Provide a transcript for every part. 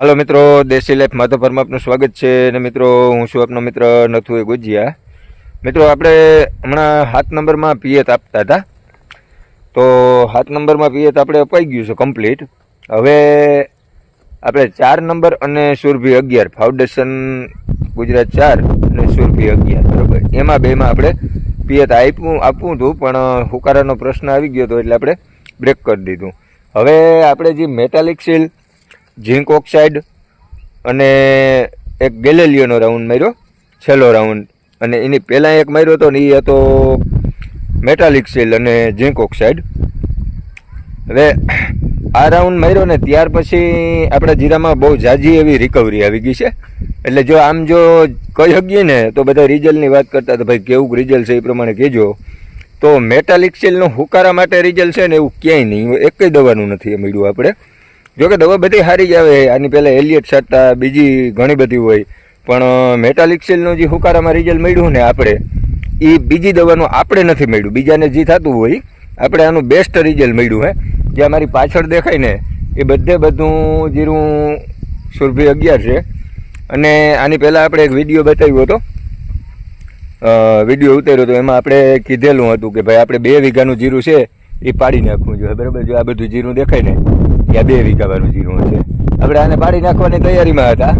હાલો મિત્રો, દેશી life Madhav firm આપનું સ્વાગત છે અને મિત્રો, હું છું આપનો મિત્ર નથુએ ગુજિયા. મિત્રો, આપણે હમણાં સાત નંબરમાં પિયત આપતા હતા. તો સાત નંબરમાં પિયત આપણે અપાઈ ગયું છે કમ્પ્લીટ હવે આપણે ચાર નંબર અને સુરભી અગિયાર ફાઉન્ડેશન ગુજરાત ચાર અને સુરભી અગિયાર, બરાબર. એમાં બેમાં આપણે પિયત આપ્યું, આપવું હતું, પણ હુકારાનો પ્રશ્ન આવી ગયો હતો, એટલે આપણે બ્રેક કરી દીધું. હવે આપણે જે મેટાલિક સીલ ઝીંક ઓક્સાઇડ અને એક ગેલેલિયોનો રાઉન્ડ માર્યો, છેલ્લો રાઉન્ડ. અને એની પહેલાં એક માર્યો હતો ને એ હતો મેટાલિક સીલ અને ઝીંક ઓક્સાઇડ. હવે આ રાઉન્ડ માર્યો ને ત્યાર પછી આપણા જીરામાં બહુ ઝાઝી એવી રિકવરી આવી ગઈ છે. એટલે જો આમ જો કહી શકીએ ને, તો બધા રિઝલ્ટની વાત કરતા તો ભાઈ કેવું રિઝલ્ટ છે એ પ્રમાણે કહેજો. તો મેટાલિક સીલનું હુકારા માટે રિઝલ્ટ છે ને એવું ક્યાંય નહીં, એકય દવાનું નથી મળ્યું આપણે. જો કે દવા બધી સારી જ આવે, આની પહેલાં એલિયટ સાટતા, બીજી ઘણી બધી હોય. પણ મેટાલિક્સિલનું જે હુકારામાં રિઝલ્ટ મળ્યું ને આપણે એ બીજી દવાનું આપણે નથી મળ્યું. બીજાને જે થતું હોય, આપણે આનું બેસ્ટ રિઝલ્ટ મળ્યું હે. જે અમારી પાછળ દેખાય ને, એ બધે બધું જીરું સુરભી અગિયાર છે. અને આની પહેલાં આપણે એક વીડિયો બતાવ્યો હતો. વીડિયો ઉતાર્યો હતો. એમાં આપણે કીધેલું હતું કે ભાઈ, આપણે બે વીઘાનું જીરું છે એ પાડી નાખવું જોઈએ, બરાબર? જો આ બધું જીરું દેખાય ને, એ બે વીઘાવાળું જીરું છે. આપણે આને પાડી નાખવાની તૈયારીમાં હતા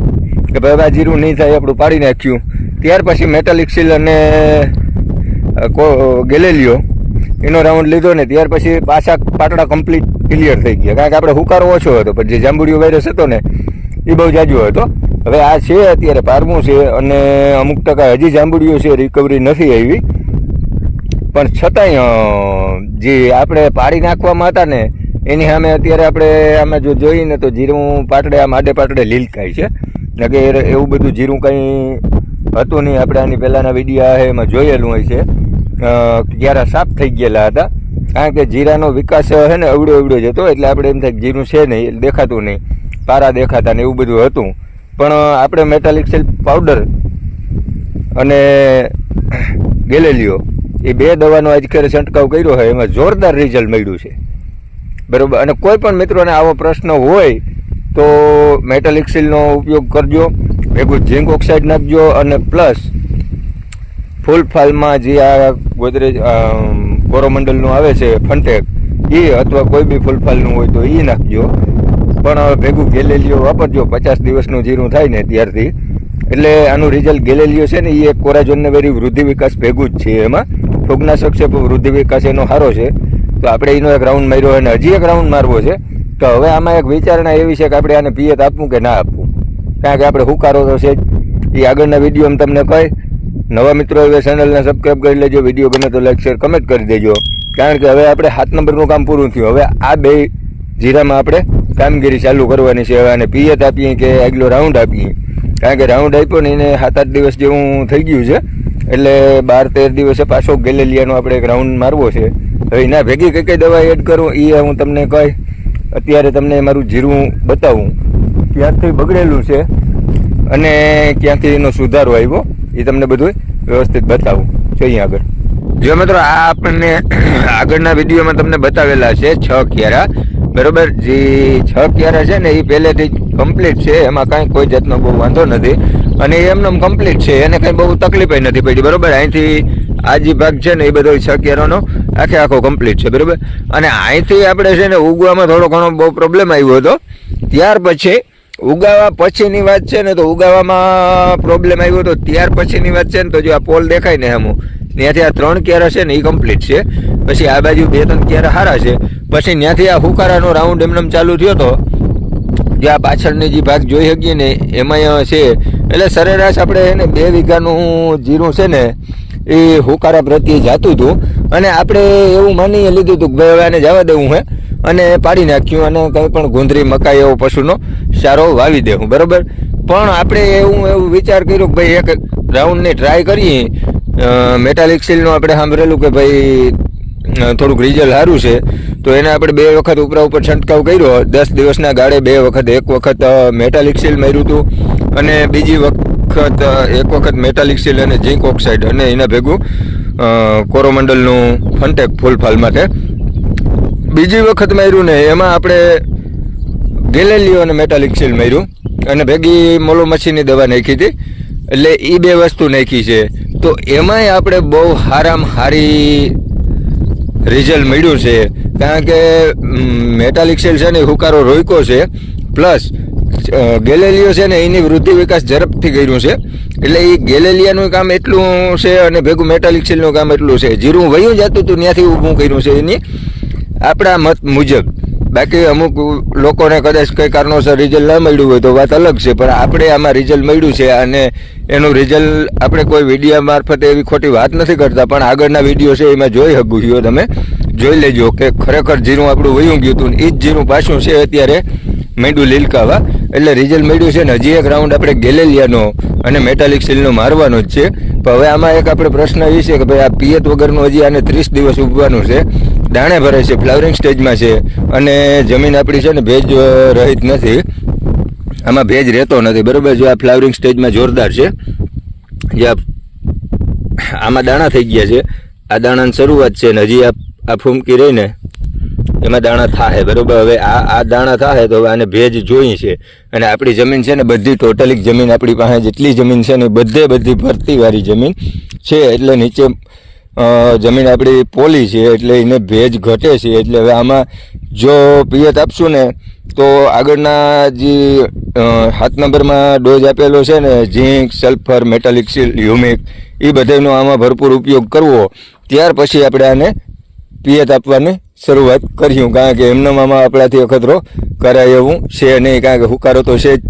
કે ભાઈ આ જીરું નહીં થાય, આપણું પાડી નાખ્યું. ત્યાર પછી મેટાલિક સીલ અને ગેલેલિયો, એનો રાઉન્ડ લીધો ને, ત્યાર પછી પાછા પાટડા કમ્પ્લીટ ક્લિયર થઈ ગયા. કારણ કે આપણે હુકારો ઓછો હતો, પણ જે જાંબુડિયો વાયરસ હતો ને, એ બહુ જાજો હતો. હવે આ છે, અત્યારે પારમું છે અને અમુક ટકા હજી જાંબુડિયો છે રિકવરી નથી આવી. પણ છતાંય જે આપણે પાડી નાખવામાં હતા ને, એની સામે અત્યારે આપણે આમાં જો જોઈએ ને તો જીરું પાટડે આમ આડે પાટડે લીલકાય છે. નગર એવું બધું જીરું કંઈ હતું નહીં. આપણે આની પહેલાંના વિડીયા એમાં જોયેલું હોય છે. ક્યારે સાફ થઈ ગયેલા હતા. કારણ કે જીરાનો વિકાસ છે ને અવડો અવડો જ હતો, એટલે આપણે એમ થાય જીરું છે નહીં દેખાતું નહીં. પારા દેખાતા ને એવું બધું હતું. પણ આપણે મેટાલિક સેલ પાવડર અને ગેલેલિયો એ બે દવાનો આજકાલે છંટકાવ કર્યો હોય એમાં જોરદાર રિઝલ્ટ મળ્યું છે. બરાબર? અને કોઈ પણ મિત્રોને આવો પ્રશ્ન હોય તો મેટાલિક સીલનો ઉપયોગ કરજો, ભેગું ઝીંક ઓક્સાઇડ નાખજો અને પ્લસ ફૂલ ફાલમાં જે આ ગોદરેજ કોરોમંડલનું આવે છે ફંટેક એ અથવા કોઈ બી ફૂલ ફાલનું હોય તો એ નાખજો. પણ ભેગું ગેલેલીઓ વાપરજો, પચાસ દિવસનું જીરું થાય ને ત્યારથી. એટલે આનું રિઝલ્ટ ગેલેલિયો છે ને એ કોરાજોનને વેરી વૃદ્ધિ વિકાસ ભેગું જ છે એમાં. ફૂગનાશક છે વૃદ્ધિ વિકાસ એનો સારો છે. તો આપણે એનો એક રાઉન્ડ માર્યો અને હજી એક રાઉન્ડ મારવો છે. તો હવે આમાં એક વિચારણા એવી છે કે આપણે આને પિયત આપવું કે ના આપવું. કારણ કે આપણે હુકારો તો છે એ આગળના વિડીયોમાં તમને કહી નવા મિત્રો હવે ચેનલને સબસ્ક્રાઈબ કરી લેજો વીડિયો ગમે તો લાઈક શેર કમેન્ટ કરી દેજો. કારણ કે હવે આપણે સાત નંબરનું કામ પૂરું થયું. હવે આ બે જીરામાં આપણે કામગીરી ચાલુ કરવાની છે. હવે આને પિયત આપીએ કે આગલો રાઉન્ડ આપીએ. કારણ કે રાઉન્ડ આપ્યો ને એને સાત આઠ દિવસ જેવું થઈ ગયું છે. એટલે બાર તેર દિવસે પાછો ગેલેલિયાનો આપણે એક રાઉન્ડ મારવો છે. હવે એના ભેગી કઈ કઈ દવા એડ કરું એ હું તમને કહી અત્યારે તમને મારું જીરું બતાવું. ક્યાંથી બગડેલું છે અને ક્યાંથી એનો સુધારો આવ્યો એ તમને બધું વ્યવસ્થિત બતાવું. જોઈએ આગળ. જો મિત્રો, આ આપણને આગળના વિડીયોમાં તમને બતાવેલા છે છ ક્યારા બરોબર? જે છ ક્યારા છે ને, એ પહેલેથી જ કમ્પ્લીટ છે. એમાં કાંઈ કોઈ જાતનો બહુ વાંધો નથી. અને એમને કમ્પ્લીટ છે. એને કંઈ બહુ તકલીફ નથી પડી, બરોબર? અહીંથી આ જે ભાગ છે ને, એ બધો છ ક્યારોનો આખે આખો કમ્પ્લીટ છે, બરોબર? અને અહીંથી આપણે છે ને, ઉગવામાં થોડો ઘણો બહુ પ્રોબ્લેમ આવ્યો હતો. ત્યાર પછી, ઉગાવા પછીની વાત છે ને, તો ઉગાવામાં પ્રોબ્લેમ આવ્યો હતો. ત્યાર પછીની વાત છે ને, તો જો આ પોલ દેખાય ને, હમું. ત્યાંથી આ ત્રણ કેરા છે ને એ કમ્પ્લીટ છે. પછી આ બાજુ બે ત્રણ કેરા સારા છે. પછી ત્યાંથી આ હુકારાનો રાઉન્ડ એમનેમ ચાલુ થયો તો, જે આ પાછળની જે ભાગ જોઈ શકીએ ને, એમાં છે. એટલે સરેરાશ આપણે એને બે વીઘાનું જીરું છે ને, એ હુકારા પ્રત્યે જાતું હતું. અને આપણે એવું માની લીધું હતું કે ભાઈ હવે આને જવા દેવું હે. અને પાડી નાખ્યું અને કંઈ પણ ગુંદરી, મકાઈ એવો પશુનો સારો વાવી દેવું. બરાબર? પણ આપણે એવું એવું વિચાર કર્યો કે ભાઈ એક રાઉન્ડની ટ્રાય કરીએ. મેટાલિક સીલનું આપણે સાંભળેલું કે ભાઈ થોડુંક રિઝલ્ટ સારું છે. તો એને આપણે બે વખત ઉપરા ઉપર છંટકાવ કર્યો. દસ દિવસના ગાળે બે વખત. એક વખત મેટાલિક સીલ માર્યું હતું અને બીજી વખત એક વખત મેટાલિક સીલ અને ઝીંક ઓક્સાઇડ અને એના ભેગું કોરોમંડલનું ફંટેક ફૂલફાલ માટે. બીજી વખત માર્યું ને એમાં આપણે ગેલેલિયો અને મેટાલિક સીલ માર્યું અને ભેગી મોલો મચ્છીની દવા નાખી હતી. એટલે એ બે વસ્તુ નાખી છે. તો એમાંય આપણે બહુ હારામ સારી રિઝલ્ટ મળ્યું છે. કારણ કે મેટાલિક સેલ છે ને હુકારો રોક્યો છે. પ્લસ ગેલેલિયો છે ને, એની વૃદ્ધિ વિકાસ ઝડપથી કર્યું છે. એટલે એ ગેલેલિયાનું કામ એટલું છે અને ભેગું મેટાલિક સેલનું કામ એટલું છે. જીરું વયું જતું હતું ત્યાંથી ઊભું કર્યું છે એની. આપણા મત મુજબ. બાકી અમુક લોકોને કદાચ કંઈ કારણોસર રિઝલ્ટ ના મળ્યું હોય તો વાત અલગ છે, પણ આપણે આમાં રિઝલ્ટ મળ્યું છે અને એનું રિઝલ્ટ આપણે કોઈ વિડીયા મારફતે એવી ખોટી વાત નથી કરતા, પણ આગળના વીડિયો છે એમાં જોઈ શકું છો તમે. જોઈ લેજો કે ખરેખર જીરું આપણું વયું ગયું હતું એ જ જીરું પાછું છે અત્યારે મેંડું લીલકાવા. એટલે રિઝલ્ટ મળ્યું છે ને હજી એક રાઉન્ડ આપણે ગેલેલિયાનો અને મેટાલિક સીલનો મારવાનો જ છે. પણ હવે આમાં એક આપણે પ્રશ્ન એ છે કે ભાઈ આ પિયત વગરનું હજી આને ત્રીસ દિવસ ઉભવાનું છે. દાણે ભરે છે ફ્લાવરિંગ સ્ટેજમાં છે અને જમીન આપણી છે ને ભેજ રહિત નથી. આમાં ભેજ રહેતો નથી. બરાબર જો આ ફ્લાવરિંગ સ્ટેજમાં જોરદાર છે. જે આમાં દાણા થઈ ગયા છે. આ દાણાની શરૂઆત છે ને હજી આ આ ફૂમકી રહીને એમાં દાણા થાય બરોબર? હવે આ આ દાણા થાય તો હવે આને ભેજ જોઈ છે. અને આપણી જમીન છે ને બધી ટોટલી જમીન આપણી પાસે જેટલી જમીન છે ને બધે બધી ભરતીવાળી જમીન છે. એટલે નીચે જમીન આપણી પોલી છે એટલે એને ભેજ ઘટે છે. એટલે હવે આમાં જો પિયત આપશું ને, તો આગળના જે સાત નંબરમાં ડોઝ આપેલો છે ને, ઝીંક, સલ્ફર, મેટાલિક હ્યુમિક એ બધાનો આમાં ભરપૂર ઉપયોગ કરવો. ત્યાર પછી આપણે આને પિયત આપવાની શરૂઆત કર્યું કારણ કે એમનામાં આપણાથી અખતરો કરાય એવું છે નહીં, કારણ કે હુકારો તો છે જ.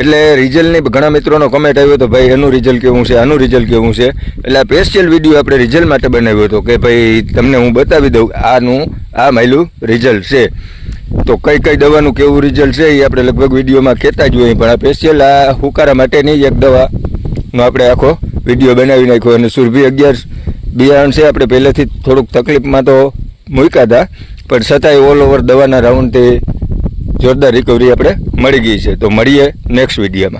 એટલે રિઝલ્ટની ઘણા મિત્રોનો કમેન્ટ આવ્યો તો ભાઈ, એનું રિઝલ્ટ કેવું છે? આનું રિઝલ્ટ કેવું છે? એટલે આ સ્પેશિયલ વીડિયો આપણે રિઝલ્ટ માટે બનાવ્યો હતો કે, ભાઈ, તમને હું બતાવી દઉં, આનું, આ માયલું રિઝલ્ટ છે. તો કઈ કઈ દવાનું કેવું રિઝલ્ટ છે એ આપણે લગભગ વિડીયોમાં કહેતા જ હોઈએ પણ આ સ્પેશિયલ આ હુકારા માટેની એક દવાનો આપણે આખો વીડિયો બનાવી નાખ્યો. અને સુરભી અગિયાર બિયારણ છે, આપણે પહેલેથી થોડુંક તકલીફમાં તો મૂક્યા હતા. પણ છતાંય ઓલ ઓવર દવાના રાઉન્ડથી જોરદાર રિકવરી આપણે મળી ગઈ છે. તો મળીએ નેક્સ્ટ વિડીયોમાં